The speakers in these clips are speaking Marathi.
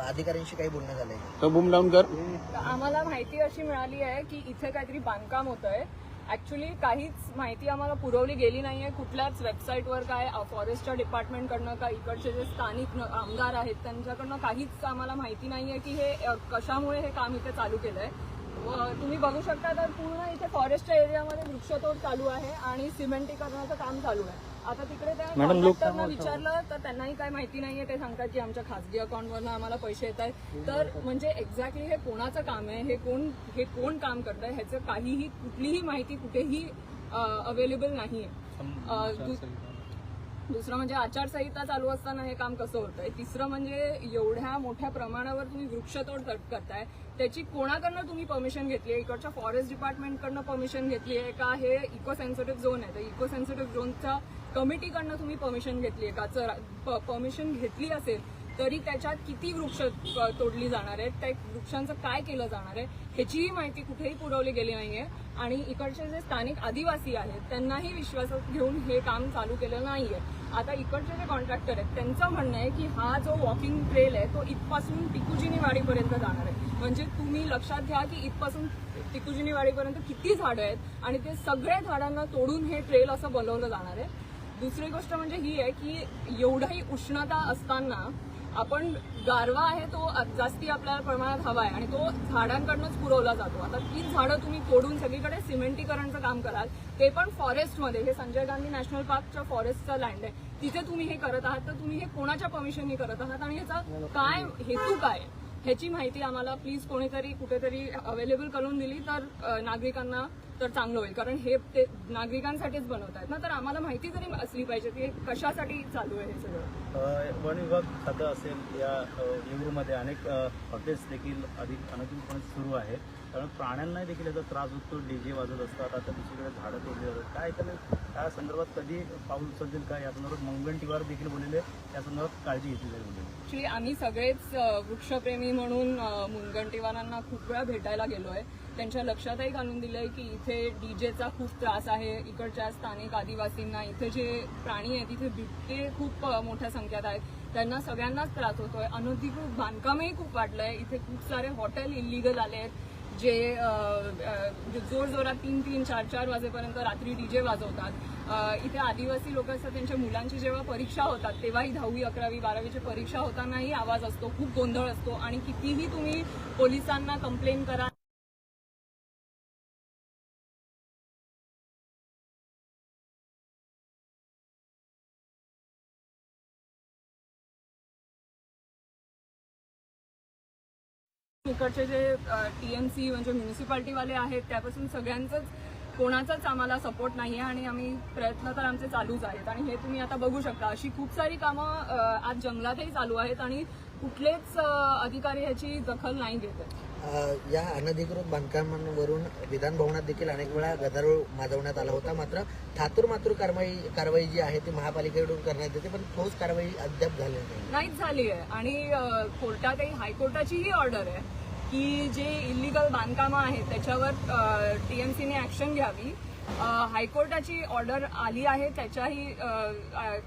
अधिकाऱ्यांशी काही बोलणं झालंय. बूम डाऊन कर. आम्हाला माहिती अशी मिळाली आहे की इथे काहीतरी बांधकाम होत आहे ऍक्च्युली काहीच माहिती आम्हाला पुरवली गेली नाहीये. कुठल्याच वेबसाईटवर काय फॉरेस्टच्या डिपार्टमेंटकडनं का इकडचे जे स्थानिक आमदार आहेत त्यांच्याकडनं काहीच आम्हाला माहिती नाहीये की हे कशामुळे हे काम इथे चालू केलंय. तुम्ही बघू शकता तर पूर्ण इथे फॉरेस्टच्या एरियामध्ये वृक्षतोड चालू आहे आणि सिमेंटीकरणाचं काम चालू आहे. आता तिकडे त्या कॉन्ट्रॅक्टरना विचारलं तर त्यांनाही काय माहिती नाहीये. ते सांगतात की आमच्या खासगी अकाउंटवरनं आम्हाला पैसे येत आहेत. तर म्हणजे एक्झॅक्टली हे कोणाचं काम आहे? हे कोण हे कोण काम करत आहे? ह्याचं काहीही कुठलीही माहिती कुठेही अवेलेबल नाहीये. दुसरं म्हणजे आचारसंहिता चालू असताना हे काम कसं होतंय? तिसरं म्हणजे एवढ्या मोठ्या प्रमाणावर तुम्ही वृक्षतोड करताय त्याची कोणाकडनं तुम्ही परमिशन घेतली आहे? इकडच्या फॉरेस्ट डिपार्टमेंटकडनं परमिशन घेतली आहे का? हे इको सेन्सिटिव्ह झोन आहे. तर इको सेन्सिटिव्ह झोनच्या कमिटीकडनं तुम्ही परमिशन घेतली आहे का? जर परमिशन घेतली असेल तरी त्याच्यात किती वृक्ष तोडली जाणार आहेत? त्या वृक्षांचं काय केलं जाणार आहे? ह्याचीही माहिती कुठेही पुरवली गेली नाहीये. आणि इकडचे जे स्थानिक आदिवासी आहेत त्यांनाही विश्वासात घेऊन हे काम चालू केलं नाहीये. आता इकडचे जे कॉन्ट्रॅक्टर आहेत त्यांचं म्हणणं आहे की हा जो वॉकिंग ट्रेल आहे तो इथपासून टिकुजिनी वाडीपर्यंत जाणार आहे. म्हणजे तुम्ही लक्षात घ्या की इथपासून टिकुजिनी वाडीपर्यंत किती झाडं आहेत आणि ते सगळ्या झाडांना तोडून हे ट्रेल असं बनवलं जाणार आहे. दुसरी गोष्ट म्हणजे ही आहे की एवढाही उष्णता असताना आपण गारवा आहे तो जास्ती आपल्याला प्रमाणात हवा आहे आणि तो झाडांकडनंच पुरवला जातो. आता तीच झाडं तुम्ही तोडून सगळीकडे सिमेंटीकरणचं काम कराल ते पण फॉरेस्टमध्ये हे संजय गांधी नॅशनल पार्कच्या फॉरेस्टचा लँड आहे. तिथे तुम्ही हे करत आहात तर तुम्ही हे कोणाच्या परमिशननी करत आहात आणि ह्याचा काय हेतू काय? ह्याची माहिती आम्हाला प्लीज कोणीतरी कुठेतरी अवेलेबल करून दिली तर नागरिकांना तर चांगलं होईल. कारण हे ते नागरिकांसाठीच बनवत आहेत ना. तर आम्हाला माहिती तरी असली पाहिजे की हे कशासाठी चालू आहे हे सगळं. वन विभाग खातं असेल या येऊरमध्ये अनेक हॉटेल्स देखील अधिक अनधिकृतपणे सुरू आहेत कारण प्राण्यांना देखील याचा त्रास होतो. डीजे वाजत असतात. आता दुसरीकडे झाडं तोडली जातात. काय त्याला त्या संदर्भात कधी पाऊल उचलतील का? या संदर्भात मुंगंटीवार देखील बोललेले या संदर्भात काळजी घेतली जाईल ऍक्च्युली आम्ही सगळेच वृक्षप्रेमी म्हणून मुनगंटीवारांना खूप वेळा भेटायला गेलोय. त्यांच्या लक्षातही घालून दिलंय की इथे डीजेचा खूप त्रास आहे इकडच्या स्थानिक आदिवासींना. इथे जे प्राणी आहेत इथे बिबटे खूप मोठ्या संख्यात आहेत. त्यांना सगळ्यांनाच त्रास होतोय. अनधिकृत बांधकामही खूप वाढलंय. इथे खूप सारे हॉटेल इलिगल आले आहेत जे जे म्हणजे जोरजोरात तीन तीन चार चार वाजेपर्यंत रात्री डीजे वाजवतात. इथे आदिवासी लोक असतात त्यांच्या मुलांची जेव्हा परीक्षा होतात तेव्हाही दहावी अकरावी बारावीची परीक्षा होतानाही आवाज असतो खूप गोंधळ असतो. आणि कितीही तुम्ही पोलिसांना कंप्लेन करा इकडचे जे टीएमसी म्हणजे म्युन्सिपाल्टीवाले आहेत त्यापासून सगळ्यांचंच कोणाचाच आम्हाला सपोर्ट नाही आहे आणि आम्ही प्रयत्न तर आमचे चालूच आहेत. आणि हे तुम्ही आता बघू शकता अशी खूप सारी कामं आज जंगलातही चालू आहेत आणि कुठलेच अधिकारी ह्याची दखल नाही घेत आहेत. या अनधिकृत बांधकामांवरून विधान भवनात देखील अनेक वेळा गदारोळ माजवण्यात आला होता. मात्र थातूर मातूर कारवाई कारवाई जी आहे ती महापालिकेकडून करण्यात येते पण ठोस कारवाई अद्याप झाली नाही. नाहीच झाली आहे. आणि कोर्टातही हायकोर्टाचीही ऑर्डर आहे. की जे इलिगल बांधकामं आहेत त्याच्यावर टीएमसीने ॲक्शन घ्यावी. हायकोर्टाची ऑर्डर आली आहे त्याच्याही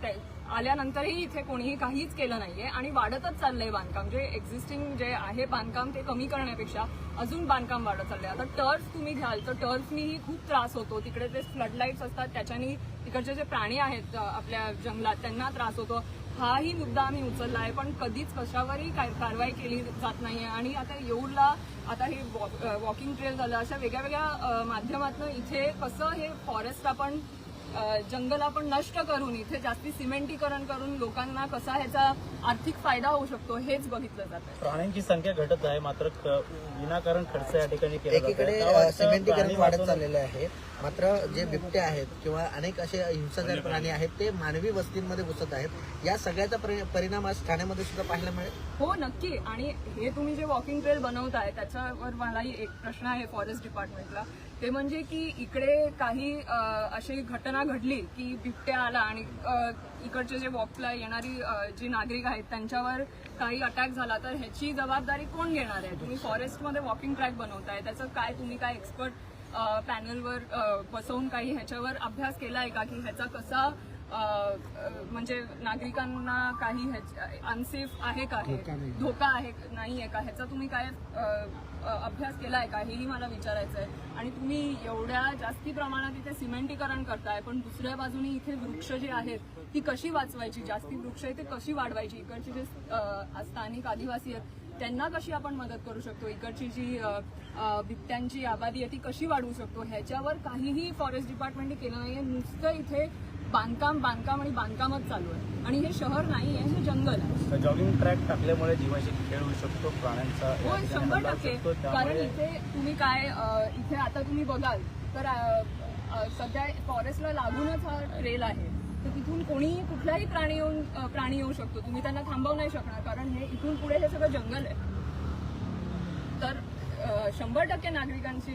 त्या- आल्यानंतरही इथे कोणीही काहीच केलं नाहीये आणि वाढतच चाललंय बांधकाम. जे एक्झिस्टिंग जे आहे बांधकाम ते कमी करण्यापेक्षा अजून बांधकाम वाढत चाललंय. आता टर्फ तुम्ही घ्याल तर टर्फनीही खूप त्रास होतो. तिकडे ते फ्लड लाईट्स असतात त्याच्यानी तिकडचे जे प्राणी आहेत आपल्या जंगलात त्यांना त्रास होतो. हाही मुद्दा आम्ही उचलला आहे पण कधीच कशावरही काय कारवाई केली जात नाहीये. आणि आता येऊरला आता हे वॉकिंग ट्रेल झालं अशा वेगळ्या वेगळ्या माध्यमातून इथे कसं हे फॉरेस्ट आपण जंगल आपण नष्ट करून इथे जास्ती सिमेंटीकरण करून लोकांना कसा ह्याचा आर्थिक फायदा होऊ शकतो हेच बघितलं जात आहे प्राण्यांची संख्या घटत आहे मात्र विनाकारण खर्च या ठिकाणी आहे. सिमेंटीकरण वाढत चाललेलं आहे. मात्र जे बिबटे आहेत किंवा अनेक असे हिंसाचार प्राणी आहेत ते मानवी वस्तींमध्ये घुसत आहेत. या सगळ्याचा परि- परिणाम आज ठाण्यामध्ये सुद्धा पाहायला मिळेल. हो नक्की. आणि हे तुम्ही जे वॉकिंग ट्रेल बनवताय त्याच्यावर मलाही एक प्रश्न आहे फॉरेस्ट डिपार्टमेंटला ते म्हणजे की इकडे काही अशी घटना घडली की बिबट्या आला आणि इकडचे जे वॉकला येणारी जी नागरिक आहेत त्यांच्यावर काही अटॅक झाला तर ह्याची जबाबदारी कोण घेणार आहे? तुम्ही फॉरेस्टमध्ये वॉकिंग ट्रॅक बनवताय त्याचं काय तुम्ही काय एक्सपर्ट पॅनलवर बसवून काही ह्याच्यावर अभ्यास केलाय का? की ह्याचा कसा म्हणजे नागरिकांना काही अनसेफ आहे का हे? धोका आहे नाही आहे का? ह्याचा तुम्ही काय अभ्यास केलाय का? हेही मला विचारायचं आहे. आणि तुम्ही एवढ्या जास्ती प्रमाणात इथे सिमेंटीकरण करताय पण दुसऱ्या बाजूने इथे वृक्ष जे आहेत ती कशी वाचवायची? जास्ती वृक्ष इथे कशी वाढवायची? इकडचे जे स्थानिक आदिवासी आहेत त्यांना कशी आपण मदत करू शकतो? इकडची जी बिबट्यांची आबादी आहे ती कशी वाढवू शकतो? ह्याच्यावर काहीही फॉरेस्ट डिपार्टमेंटने केलं नाहीये. नुसतं इथे बांधकाम बांधकाम आणि बांधकामच चालू आहे. आणि हे शहर नाही आहे हे जंगल आहे. जॉगिंग ट्रॅक टाकल्यामुळे जीवाशी खेळ होऊ शकतो प्राण्यांचा हो शंभर टक्के. कारण इथे तुम्ही काय इथे आता तुम्ही बघाल तर सध्या फॉरेस्टला लागूनच हा ट्रेल आहे. तर तिथून कोणीही कुठलाही प्राणी येऊन प्राणी येऊ शकतो. तुम्ही त्यांना थांबवू नाही शकणार कारण हे इथून पुढे हे सगळं जंगल आहे. तर शंभर टक्के नागरिकांची